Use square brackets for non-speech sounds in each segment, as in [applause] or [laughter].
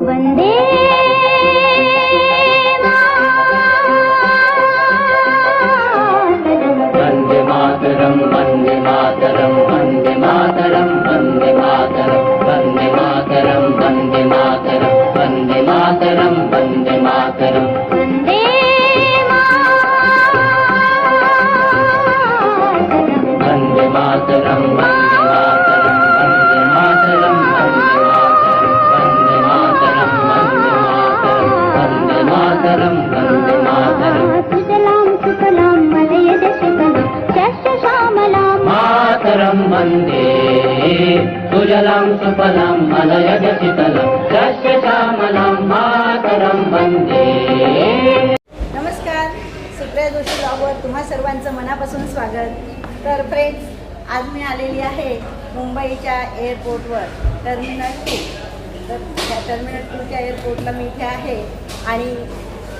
वंदे सुजलां सुफलां मलयज शीतलं यस्य मातरं वन्दे। नमस्कार सुप्रिया जोशी ब्लॉगवर तुम्हा सर्वांचं मनापासून स्वागत. तर फ्रेंड्स आज मी आलेली आहे मुंबईच्या एअरपोर्टवर टर्मिनल टू तर त्या टर्मिनल टूच्या एअरपोर्टला मी इथे आहे. आणि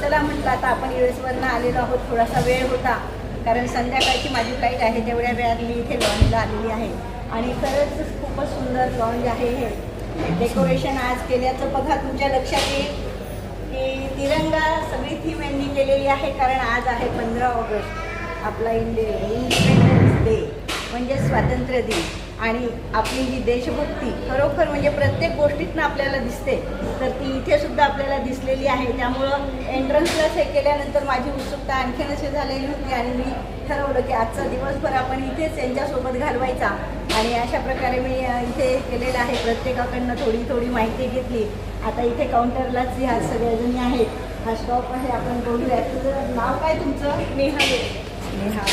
चला म्हटलं आता आपण यू एसवरनं आलेलो आहोत. थोडासा वेळ होता कारण संध्याकाळची माझी फ्लाईट आहे तेवढ्या वेळात मी इथे लॉनला आलेली आहे. आणि खरंच खूपच सुंदर लॉन्ज आहे हे. डेकोरेशन आज केल्याचं बघा तुमच्या लक्षात येईल की तिरंगा सगळी थीम यांनी केलेली आहे कारण आज आहे पंधरा ऑगस्ट आपला इंडिया इंडिपेंडन्स डे म्हणजे स्वातंत्र्य दिन. आणि आपली जी देशभक्ती खरोखर म्हणजे प्रत्येक गोष्टीतनं आपल्याला दिसते. तर ती इथे सुद्धा आपल्याला दिसलेली आहे. त्यामुळं एंट्रन्सलाच हे केल्यानंतर माझी उत्सुकता आणखीनच हे झालेली होती आणि मी ठरवलं की आजचा दिवसभर आपण इथेच यांच्यासोबत घालवायचा. आणि अशा प्रकारे मी इथे केलेलं आहे. प्रत्येकाकडनं थोडी थोडी माहिती घेतली. आता इथे काउंटरलाच ह्या सगळ्याजणी आहेत. हा स्टॉप आहे. आपण बघूया. तुझं नाव काय तुमचं? नेहा. नेहा.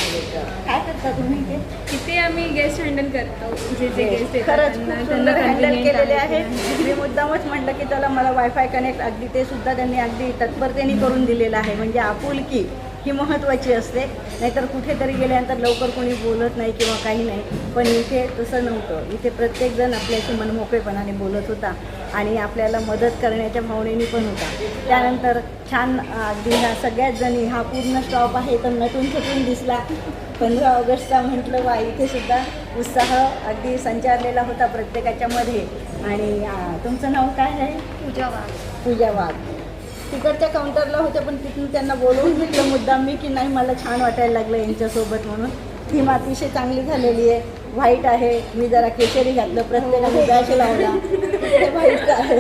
काय करता तुम्ही इथे? तिथे आम्ही गेस्ट हँडल करतो. जे जे गेस्ट येतात खरंच सुंदर हँडल केलेले आहे. मी मुद्दामच म्हटलं की चला मला वायफाय कनेक्ट अगदी ते सुद्धा त्यांनी अगदी तत्परतेने करून दिलेलं आहे. म्हणजे आपुलकी ही महत्त्वाची असते. नाहीतर कुठेतरी गेल्यानंतर लवकर कोणी बोलत नाही किंवा काही नाही. पण इथे तसं नव्हतं. इथे प्रत्येकजण आपल्याशी मनमोकळेपणाने बोलत होता आणि आपल्याला मदत करण्याच्या भावनेने पण होता. त्यानंतर छान अगदी ह्या सगळ्याच जणी हा पूर्ण स्टॉप आहे तर नटून थटून दिसला. पंधरा ऑगस्टचा म्हटलं वा इथे सुद्धा उत्साह अगदी संचारलेला होता प्रत्येकाच्या मध्ये. आणि तुमचं नाव काय आहे? पूजा वाघ. पूजा वाघ. तिकडच्या काउंटरला होते पण तिथून त्यांना बोलवून घेतलं मुद्दाम मी की नाही मला छान वाटायला लागलं यांच्यासोबत म्हणून. थीम अतिशय चांगली झालेली आहे. व्हाईट आहे. मी जरा केशरी घातलं प्रत्येकाने डॅश लावला. व्हाईट आहे.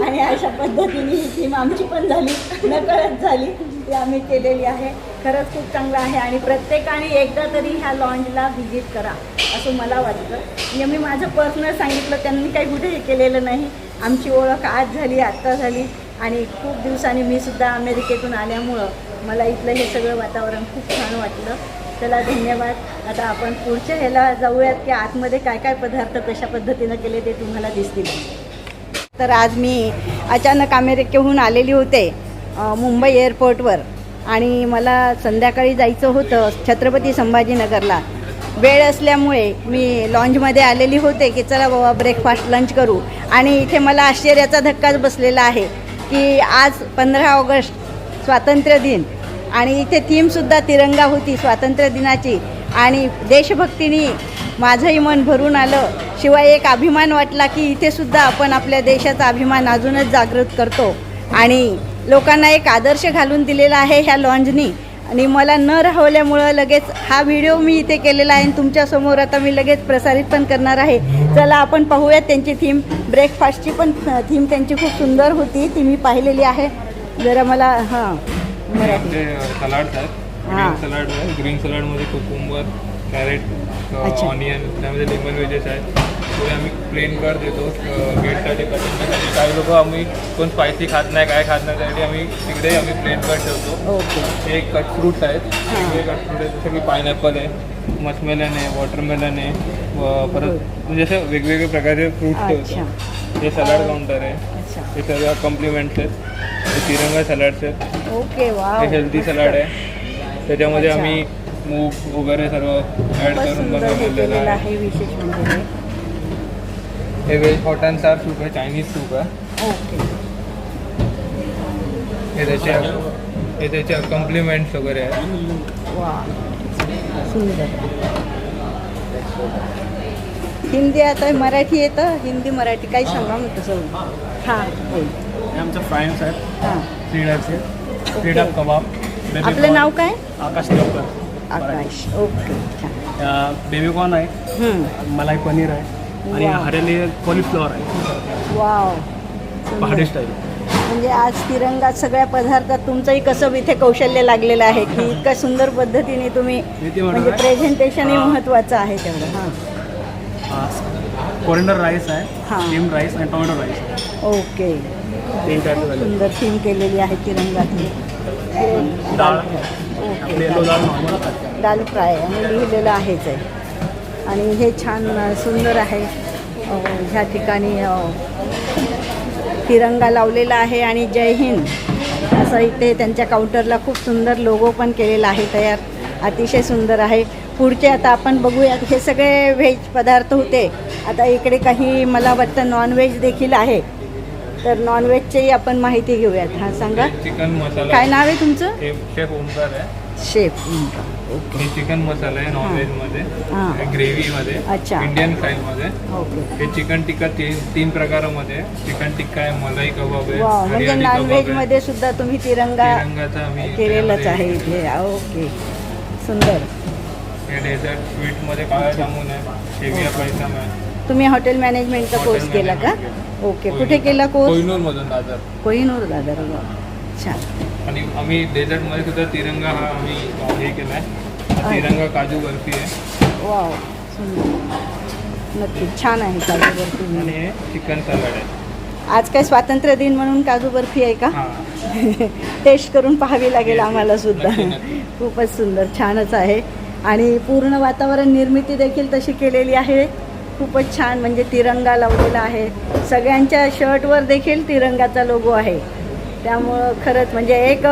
आणि अशा पद्धतीने ही थीम आमची पण झाली नकळत झाली. ती आम्ही केलेली आहे. खरंच खूप चांगलं आहे. आणि प्रत्येकाने एकदा तरी ह्या लॉन्जला व्हिजिट करा असं मला वाटतं. म्हणजे मी माझं पर्सनल सांगितलं त्यांनी काही कुठे हे केलेलं नाही. आमची ओळख आज झाली आत्ता झाली. आणि खूप दिवसांनी मी सुद्धा अमेरिकेतून आल्यामुळं मला इथलं हे सगळं वातावरण खूप छान वाटलं. चला धन्यवाद. आता आपण पुढच्या ह्याला जाऊयात की आतमध्ये काय काय पदार्थ कशा पद्धतीनं केले ते तुम्हाला दिसतील. तर आज मी अचानक अमेरिकेहून आलेली होते मुंबई एअरपोर्टवर. आणि मला संध्याकाळी जायचं होतं छत्रपती संभाजीनगरला. वेळ असल्यामुळे मी लॉन्जमध्ये आलेली होते की चला बाबा ब्रेकफास्ट लंच करू. आणि इथे मला आश्चर्याचा धक्काच बसलेला आहे. की आज पंधरा ऑगस्ट स्वातंत्र्य दिन. आणि इथे थीमसुद्धा तिरंगा होती स्वातंत्र्य दिनाची. आणि देशभक्तीने माझंही मन भरून आलं. शिवाय एक अभिमान वाटला की इथेसुद्धा आपण आपल्या देशाचा अभिमान अजूनच जागृत करतो. आणि लोकांना एक आदर्श घालून दिलेला आहे ह्या लॉन्जनी. आणि मला न राहवल्यामुळं लगेच हा व्हिडिओ मी इथे केलेला आहे आणि तुमच्यासमोर आता मी लगेच प्रसारित पण करणार आहे. चला आपण पाहूयात त्यांची थीम ब्रेकफास्टची पण थीम त्यांची खूप सुंदर होती ती मी पाहिलेली आहे. जरा मला हां मराठी. हां. सलाड आहे. ग्रीन सलाडमध्ये कुकुंबर कॅरेट ऑनियन त्यामध्ये लेमन व्हेजेस आहेत. पुढे आम्ही प्लेन कर देतो गेटसाठी पॅसेंजरसाठी काही लोक आम्ही कोण स्पायसी खात नाही काय खात नाही त्यासाठी आम्ही तिकडे आम्ही प्लेन कर ठेवतो. ओके. हे कट फ्रूट्स आहेत. वेगळे कट फ्रूट आहेत जसं की पायनॅपल आहे मस्मेलन आहे वॉटरमेलन आहे व परत म्हणजे असे वेगवेगळे प्रकारचे फ्रूट्स. ठेवतो. हे सलाड काउंटर आहे. हे सगळं कॉम्प्लिमेंट्स आहेत. हे तिरंगा सलाड्स आहेत. हे हेल्दी सलाड आहे. त्याच्यामध्ये. आम्ही मूग वगैरे सर्व ॲड करून बनवलेलं आहे. विशेष म्हणजे हे. हे veg hot and sour soup आहे चायनीज सूप आहे. ओके. हे त्याचे हे त्याचे कॉम्प्लिमेंट्स वगैरे आहेत. वा सुंदर. हिंदी आता मराठी येतं हिंदी मराठी काही सांगा मग तसं. हां आमचं फ्रायम्स आहेत. हां थ्री थ्री कबाब आपलं नाव काय? आकाश देवकर आकाश. ओके छान. बेबी कॉर्न आहे हम्म. मलाई पनीर आहे आणि. हरेली कॉलीफ्लॉवर आहे. वाव सुंदर. पहाडी स्टाईल म्हणजे आज तिरंगा सगळ्या पदार्थात तुमचंही कसं इथे कौशल्य लागलेलं आहे की इतक्या सुंदर पद्धतीने तुम्ही [laughs] म्हणजे बनवलंय? प्रेझेंटेशनही महत्त्वाचं आहे तेवढं. हां. कोरिंडर राईस आहे हां. स्टीम राईस आणि टोमॅटो राईस आहे ओके. तीन टाईप सुंदर थीम केलेली आहे तिरंगातली. डाळ ओके. दाल फ्राय. आणि लिहिलेलं आहेच आहे. आणि हे छान सुंदर आहे. ह्या ठिकाणी तिरंगा लावलेला आहे आणि जय हिंद. असं इथे त्यांच्या काउंटरला खूप सुंदर लोगो पण केलेला आहे तयार. अतिशय सुंदर आहे. पुढचे आता आपण बघूयात हे सगळे व्हेज पदार्थ होते. आता इकडे काही मला वाटतं नॉनव्हेज देखील आहे. तर नॉनव्हेजचीही आपण माहिती घेऊयात. हां सांगा. चिकन मसाला काय नाव आहे तुमचं? हे शेफ ओमकार आहे. शेफ हे चिकन मसाला आहे नॉनव्हेजमध्ये. हां. ग्रेव्ही मध्ये. अच्छा. इंडियन स्टाईल मध्ये. ओके. हे चिकन टिक्का तीन तीन प्रकारामध्ये. आहे. चिकन टिक्का आहे मलाई कबाब आहे वा म्हणजे हरियाणी कबाब नॉनव्हेज आहे. मध्ये सुद्धा तुम्ही तिरंगा तिरंगाचा आम्ही केलेलंच त्यामध्ये आहे. इथे. ओके. सुंदर. हे डेझर्ट स्वीटमध्ये काळा जामुन आहे. शेविया पायसम आहे. तुम्ही हॉटेल मॅनेजमेंटचा कोर्स केला का? ओके. कुठे केला कोर्स? कोहिनूर मधून दादर. कोहिनूर दादर. वा. छान. आणि आम्ही डेझर्टमध्ये सुद्धा तिरंगा हा आम्ही हे तिरंगा काजू बर्फी आहे. वाव. सुंदर. नक्की छान आहे काजू आणि बर्फी. हे चिकन सलाड आहे. आज काय स्वातंत्र्य दिन म्हणून काजू बर्फी आहे का? हा. [laughs] टेस्ट करून पाहावी लागेल आम्हाला सुद्धा. नक्की, नक्की. खूपच सुंदर. छानच आहे. आणि पूर्ण वातावरण निर्मिती देखील तशी केलेली आहे. खूपच छान म्हणजे तिरंगा लावलेला आहे. सगळ्यांच्या शर्टवर देखील तिरंगाचा लोगो आहे. त्यामुळं खरंच म्हणजे एक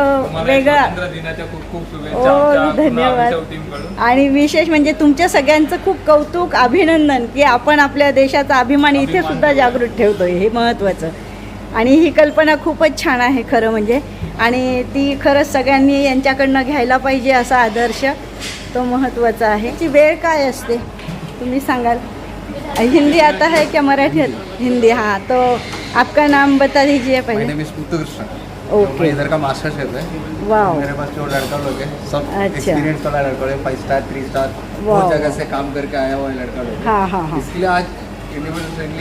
वेगळा पुन्हा धन्यवाद. आणि विशेष म्हणजे तुमच्या सगळ्यांचं खूप कौतुक अभिनंदन की आपण आपल्या देशाचा अभिमान इथे सुद्धा ठेवतो. जागृत ठेवतोय. हे महत्त्वाचं आणि ही कल्पना खूपच छान आहे खरं म्हणजे. आणि ती खरंच सगळ्यांनी यांच्याकडनं घ्यायला पाहिजे असा आदर्श तो महत्त्वाचा आहे. ती वेळ काय असते? तुम्ही सांगाल. हिंदी आता है क्या मराठी? हिंदी हाँ तो आपका नाम बता दीजिए पहले। ओके इधर का मास्टर शेफ है। मेरे पास जो लड़का लोग है सब अच्छा। एक्सपीरियंस वाला लड़का है फाइव स्टार थ्री स्टार बहुत जगह से काम करके आया हुआ है लड़का लोग। हाँ हाँ हाँ। इसके लिए आज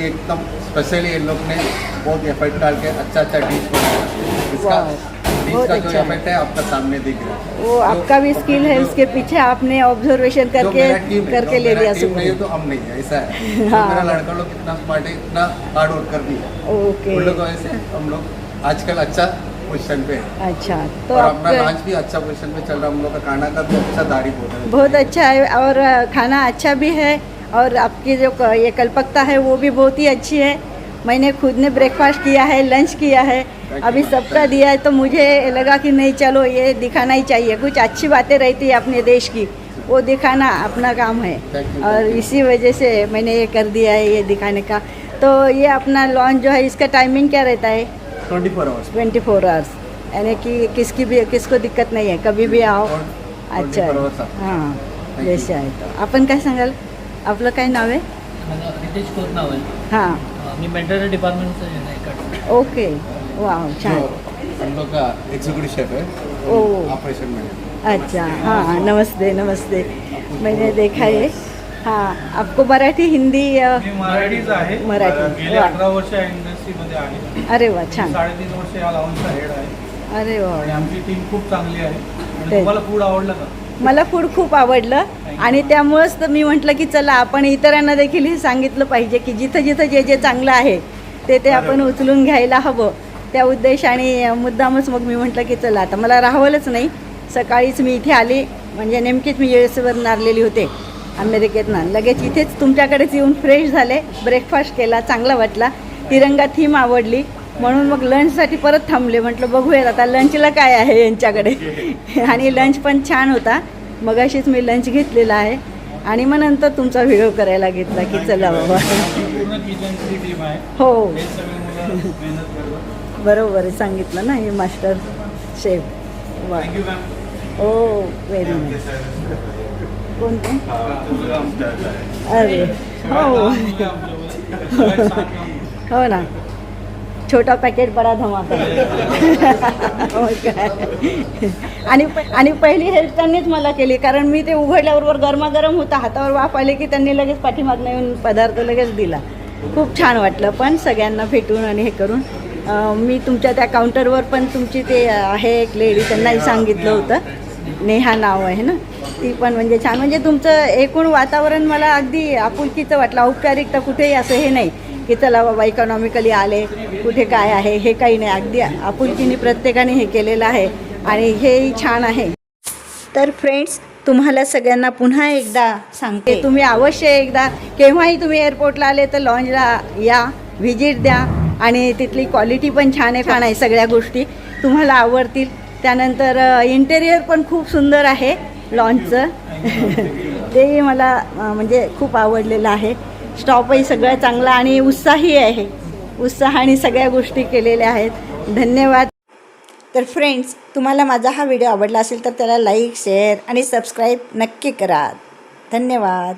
एकदम स्पेशली इन लोग ने बहुत एफर्ट डाल के अच्छा अच्छा डिश बनाया। इसका बहुत अच्छा। है। आपका सामने दिख रहा है। वो आपका भी स्किल है उसके पीछे आपने ऑब्जर्वेशन करके करके ले लिया सब तो हम नहीं है ऐसा है। [laughs] हाँ। मेरा लड़का लोग कितना स्मार्ट है इतना हार्ड वर्क कर दिया। ओके। उन लोग ऐसे हम लोग आजकल अच्छा पोजिशन पे अच्छा तो अपना लंच भी अच्छा पोजीशन पे चल रहा है हम लोग का खाना का भी अच्छा तारीफ़ होता है। बहुत अच्छा है और खाना अच्छा भी है और आपकी जो ये कल्पकता है वो भी बहुत ही अच्छी है। मैंने खुद ने ब्रेकफास्ट किया है लंच किया है। अभी सबका दिया है तो मुझे लगा कि नहीं चलो ये दिखाना ही चाहिए। कुछ अच्छी बातें रहती है अपने देश की वो दिखाना अपना काम है। और इसी वजह से मैंने ये कर दिया है ये दिखाने का। तो ये अपना लॉन्च जो है इसका टाइमिंग क्या रहता है? Twenty four hours twenty four hours यानी कि किसकी भी किसको दिक्कत नहीं है कभी भी आओ। अच्छा। 24 hours. हाँ. जसे आहे तो आपण काय सांगाल आपलं काय नाव आहे माझं रितेश आहे हाँ। Mental okay. वाव छान. हम लोग का एग्जीक्यूटिव शेफ है ओ. ऑपरेशन में अच्छा हाँ नमस्ते नमस्ते. मैंने देखा है हाँ आपको मराठी हिंदी मराठीच आहे. मराठी. गेले. अठरा वर्ष या इंडस्ट्रीमध्ये आहे. अरे वा छान. साडेतीन वर्ष या लावूनचा हेड आहे. अरे वा. आणि आमची टीम खूप चांगली आहे. तुम्हाला फूड आवडलं का? मला फूड खूप आवडलं. आणि त्यामुळंच तर मी म्हटलं की चला आपण इतरांना देखील हे सांगितलं पाहिजे की जिथं जिथं जे जे चांगलं आहे ते ते आपण उचलून घ्यायला हवं. त्या उद्देशाने मुद्दामच मग मी म्हटलं की चला आता मला राहवलंच नाही. सकाळीच मी इथे आली म्हणजे नेमकीच मी यू एस एवरून आलेली होते अमेरिकेतनं. लगेच इथेच तुमच्याकडेच येऊन फ्रेश झाले ब्रेकफास्ट केला चांगला वाटला. तिरंगा थीम आवडली. म्हणून मग लंचसाठी परत थांबले. म्हटलं बघूयात आता लंचला काय आहे यांच्याकडे. [laughs] आणि लंच पण छान होता. मगाशीच मी लंच घेतलेला आहे. आणि मग नंतर तुमचा व्हिडिओ करायला घेतला की चला बाबा. हो. बरोबर आहे सांगितलं ना हे मास्टर शेफ वा. ओ व्हेरी नाईस कोणते? अरे हो. [laughs] हो ना. छोटा पॅकेट बडा धमाका. आणि आणि पहिली हेल्प त्यांनीच मला केली कारण मी ते उघडल्याबरोबर गरमागरम होता हातावर वाफ आले की त्यांनी लगेच पाठीमागनं येऊन पदार्थ लगेच दिला. खूप छान वाटलं पण सगळ्यांना भेटून आणि हे करून. मी तुमच्या त्या काउंटरवर पण तुमची ते आहे एक लेडी त्यांनाही सांगितलं होतं. नेहा नाव आहे ना? ती पण म्हणजे छान. म्हणजे तुमचं एकूण वातावरण मला अगदी आपुलकीचं वाटलं. औपचारिकता कुठेही असं हे नाही. की चला बाबा इकॉनॉमिकली आले कुठे काय आहे हे काही नाही. अगदी आपुलकीने प्रत्येकाने हे केलेलं आहे आणि हेही छान आहे. तर फ्रेंड्स तुम्हाला सगळ्यांना पुन्हा एकदा सांगते तुम्ही अवश्य एकदा केव्हाही तुम्ही एअरपोर्टला आले तर लॉन्जला या व्हिजिट द्या आणि तिथली क्वालिटी पण छान आहे छान आहे सगळ्या गोष्टी. तुम्हाला आवडतील. त्यानंतर इंटेरियर पण खूप सुंदर आहे लॉन्चचं [laughs] तेही मला म्हणजे खूप आवडलेलं आहे. स्टॉपही सगळं चांगला आणि उत्साही आहे. उत्साहाने सगळ्या गोष्टी केलेल्या आहेत. धन्यवाद. तर फ्रेंड्स तुम्हाला माझा हा व्हिडिओ आवडला असेल तर त्याला लाईक शेअर आणि सबस्क्राईब नक्की करा. धन्यवाद.